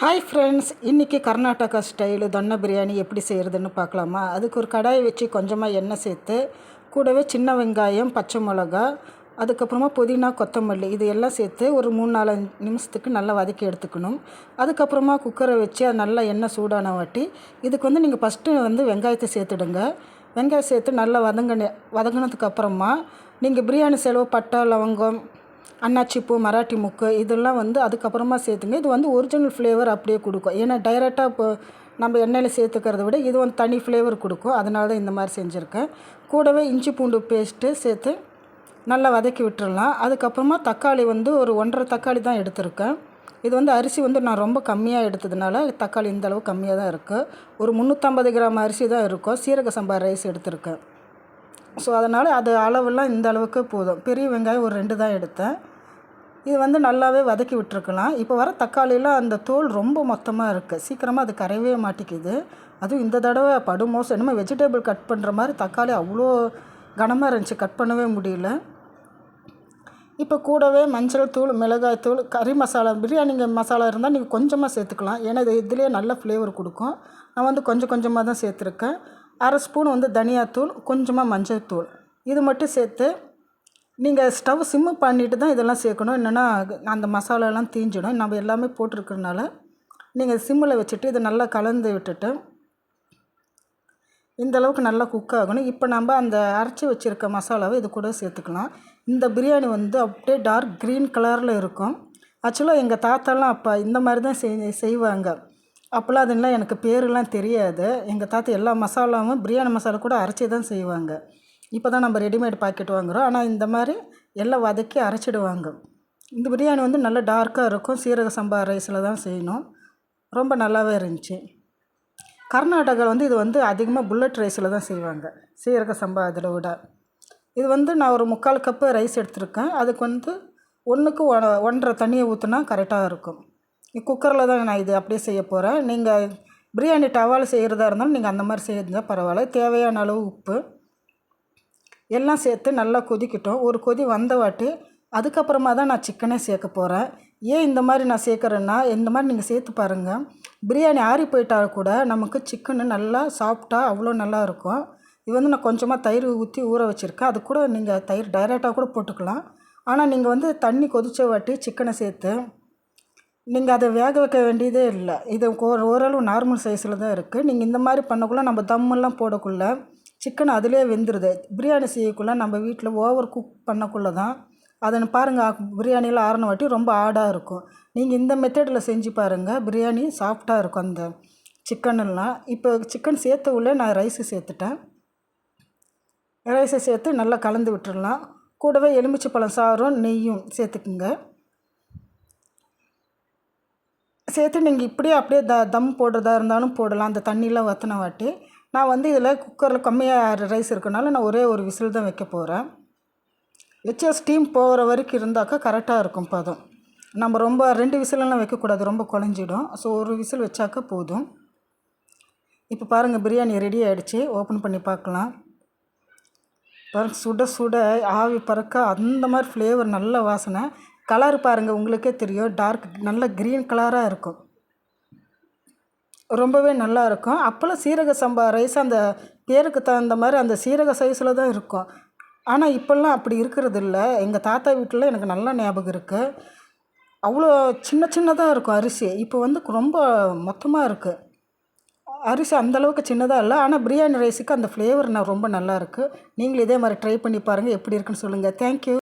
Hi friends இன்றைக்கி Karnataka style தொன்னை biryani எப்படி செய்கிறதுன்னு பார்க்கலாமா? அதுக்கு ஒரு கடாய் வச்சு கொஞ்சமாக எண்ணெய் சேர்த்து கூடவே சின்ன வெங்காயம் பச்சை மிளகா அதுக்கப்புறமா புதினா கொத்தமல்லி இது எல்லாம் சேர்த்து ஒரு மூணு நாலு நிமிஷத்துக்கு நல்லா வதக்கி எடுத்துக்கணும். அதுக்கப்புறமா குக்கரை வச்சு அது நல்லா எண்ணெய் சூடான வாட்டி இதுக்கு வந்து நீங்கள் ஃபஸ்ட்டு வந்து வெங்காயத்தை சேர்த்துடுங்க. வெங்காயம் சேர்த்து நல்லா வதங்கின வதங்கினதுக்கு அப்புறமா நீங்கள் பிரியாணி செலவு பட்டை லவங்கம் அன்னாச்சி பூ மராட்டி முக்கு இதெல்லாம் வந்து அதுக்கப்புறமா சேர்த்துங்க. இது வந்து ஒரிஜினல் ஃப்ளேவர் அப்படியே கொடுக்கும். ஏன்னா டைரெக்டாக இப்போ நம்ம எண்ணெயில் சேர்த்துக்கிறத விட இது வந்து தனி ஃப்ளேவர் கொடுக்கும். அதனால தான் இந்த மாதிரி செஞ்சுருக்கேன். கூடவே இஞ்சி பூண்டு பேஸ்ட்டு சேர்த்து நல்லா வதக்கி விட்டுறலாம். அதுக்கப்புறமா தக்காளி வந்து ஒரு ஒன்றரை தக்காளி தான் எடுத்திருக்கேன். இது வந்து அரிசி வந்து நான் ரொம்ப கம்மியாக எடுத்ததுனால தக்காளி இந்த அளவு கம்மியாக தான் இருக்குது ஒரு முந்நூற்றம்பது கிராம் அரிசி தான் இருக்கும். சீரக சம்பா ரைஸ் எடுத்திருக்கேன். ஸோ அதனால் அது அளவெல்லாம் இந்த அளவுக்கு போதும். பெரிய வெங்காயம் ஒரு ரெண்டு தான் எடுத்தேன். இது வந்து நல்லாவே வதக்கி விட்டுருக்கலாம். இப்போ வர தக்காளிலாம் அந்த தோல் ரொம்ப மொத்தமாக இருக்குது சீக்கிரமாக அது கரையவே மாட்டேங்குது. அதுவும் இந்த தடவை படுமோசம். என்னமோ வெஜிடபிள் கட் பண்ணுற மாதிரி தக்காளி அவ்வளோ கனமாக இருந்துச்சு. கட் பண்ணவே முடியல. இப்போ கூடவே மஞ்சள் தூள் மிளகாய் தூள் கறி மசாலா பிரியாணிங்க மசாலா இருந்தால் நீங்கள் கொஞ்சமாக சேர்த்துக்கலாம். ஏன்னா இது இதுலேயே நல்ல ஃப்ளேவர் கொடுக்கும். நான் வந்து கொஞ்சம் கொஞ்சமாக தான் சேர்த்துருக்கேன். அரை ஸ்பூன் வந்து தனியாத்தூள் கொஞ்சமாக மஞ்சள் தூள் இது மட்டும் சேர்த்து நீங்கள் ஸ்டவ் சிம்மு பண்ணிவிட்டு தான் இதெல்லாம் சேர்க்கணும். இல்லைன்னா அந்த மசாலாலாம் தீஞ்சிடும். நம்ம எல்லாமே போட்டிருக்கறனால நீங்கள் சிம்மில் வச்சுட்டு இதை நல்லா கலந்து விட்டுட்டு இந்த அளவுக்கு நல்லா குக் ஆகணும். இப்போ நம்ம அந்த அரைச்சி வச்சுருக்க மசாலாவை இது கூட சேர்த்துக்கலாம். இந்த பிரியாணி வந்து அப்படியே டார்க் க்ரீன் கலரில் இருக்கும். ஆக்சுவலாக எங்கள் தாத்தாலாம் அப்போ இந்த மாதிரி தான் செய் செய்வாங்க. அப்போல்லாம் அதெல்லாம் எனக்கு பேரெல்லாம் தெரியாது. எங்கள் தாத்தா எல்லா மசாலாவும் பிரியாணி மசாலா கூட அரைச்சி தான் செய்வாங்க. இப்போ தான் நம்ம ரெடிமேட் பாக்கெட் வாங்குகிறோம் ஆனால் இந்த மாதிரி எல்லாம் வதக்கி அரைச்சிடுவாங்க. இந்த பிரியாணி வந்து நல்லா டார்க்காக இருக்கும். சீரக சம்பா ரைஸில் தான் செய்யணும். ரொம்ப நல்லாவே இருந்துச்சு. கர்நாடகா வந்து இது வந்து அதிகமாக புல்லட் ரைஸில் தான் செய்வாங்க. சீரக சம்பா அதில் விட. இது வந்து நான் ஒரு முக்கால் கப்பு ரைஸ் எடுத்திருக்கேன். அதுக்கு வந்து ஒன்றுக்கு ஒன்றரை தண்ணியை ஊற்றினா கரெக்டாக இருக்கும். குக்கரில் தான் நான் இது அப்படியே செய்ய போகிறேன் நீங்கள் பிரியாணி டவால் செய்கிறதா இருந்தாலும் நீங்கள் அந்த மாதிரி செஞ்சால் பரவாயில்ல. தேவையான அளவு உப்பு எல்லாம் சேர்த்து நல்லா கொதிக்கட்டும். ஒரு கொதி வந்த வாட்டி அதுக்கப்புறமா தான் நான் சிக்கனே சேர்க்க போகிறேன் ஏன் இந்த மாதிரி நான் சேர்க்குறேன்னா இந்த மாதிரி நீங்கள் சேர்த்து பாருங்கள் பிரியாணி ஆறி போயிட்டால் கூட நமக்கு சிக்கனு நல்லா சாஃப்டாக அவ்வளோ நல்லா இருக்கும். இது வந்து நான் கொஞ்சமாக தயிர் ஊற்றி ஊற வச்சுருக்கேன். அது கூட நீங்கள் தயிர் டைரெக்டாக கூட போட்டுக்கலாம். ஆனால் நீங்கள் வந்து தண்ணி கொதித்த வாட்டி சிக்கனை சேர்த்து நீங்கள் அதை வேக வைக்க வேண்டியதே இல்லை. இது ஓரளவு நார்மல் சைஸில் தான் இருக்குது நீங்கள் இந்த மாதிரி பண்ணக்குள்ளே நம்ம தம்மெல்லாம் போடக்குள்ள சிக்கன் அதிலே வெந்துடுது பிரியாணி செய்யக்குள்ளே நம்ம வீட்டில் ஓவர் குக் பண்ணக்குள்ளே தான் அதை பாருங்கள் பிரியாணியில் ஆறின வாட்டி ரொம்ப ஆடாக இருக்கும். நீங்கள் இந்த மெத்தடில் செஞ்சு பாருங்கள் பிரியாணி சாஃப்டாக இருக்கும் அந்த சிக்கனெல்லாம் இப்போ சிக்கன் சேர்த்த உள்ளே நான் ரைஸு சேர்த்துட்டேன். ரைஸை சேர்த்து நல்லா கலந்து விட்டுடலாம் கூடவே எலுமிச்சை பழம் சாரும் நெய்யும் சேர்த்துக்குங்க. சேர்த்து நீங்கள் இப்படியே அப்படியே த தம் போடுறதா இருந்தாலும் போடலாம். அந்த தண்ணியெலாம் வற்றின வாட்டி. நான் வந்து இதில் குக்கரில் கம்மியாக ரைஸ் இருக்கனால நான் ஒரே ஒரு விசில் தான் வைக்க போகிறேன் வச்ச ஸ்டீம் போகிற வரைக்கும் இருந்தாக்கா கரெக்டாக இருக்கும் பதம். நம்ம ரொம்ப ரெண்டு விசிலெல்லாம் வைக்கக்கூடாது ரொம்ப குழஞ்சிடும். ஸோ ஒரு விசில் வச்சாக்கா போதும். இப்போ பாருங்கள் பிரியாணி ரெடி ஆகிடுச்சு ஓப்பன் பண்ணி பார்க்கலாம். பாருங்கள் சுட சுட ஆவி பறக்க அந்த மாதிரி ஃப்ளேவர் நல்ல வாசனை. கலர் பாருங்கள் உங்களுக்கே தெரியும். டார்க் நல்ல க்ரீன் கலராக இருக்கும். ரொம்பவே நல்லா இருக்கும். அப்போல்லாம் சீரக சம்பா ரைஸ் அந்த பேருக்கு தகுந்த மாதிரி அந்த சீரக சைஸில் தான் இருக்கும். ஆனால் இப்போல்லாம் அப்படி இருக்கிறது இல்லை. எங்கள் தாத்தா வீட்டில் எனக்கு நல்ல ஞாபகம் இருக்குது அவ்வளோ சின்ன சின்னதாக இருக்கும் அரிசி. இப்போ வந்து ரொம்ப மொத்தமாக இருக்குது அரிசி அந்தளவுக்கு சின்னதாக இல்லை. ஆனால் பிரியாணி ரைஸுக்கு அந்த ஃப்ளேவர் நான் ரொம்ப நல்லாயிருக்கு நீங்களும் இதே மாதிரி ட்ரை பண்ணி பாருங்கள் எப்படி இருக்குன்னு சொல்லுங்கள் தேங்க்யூ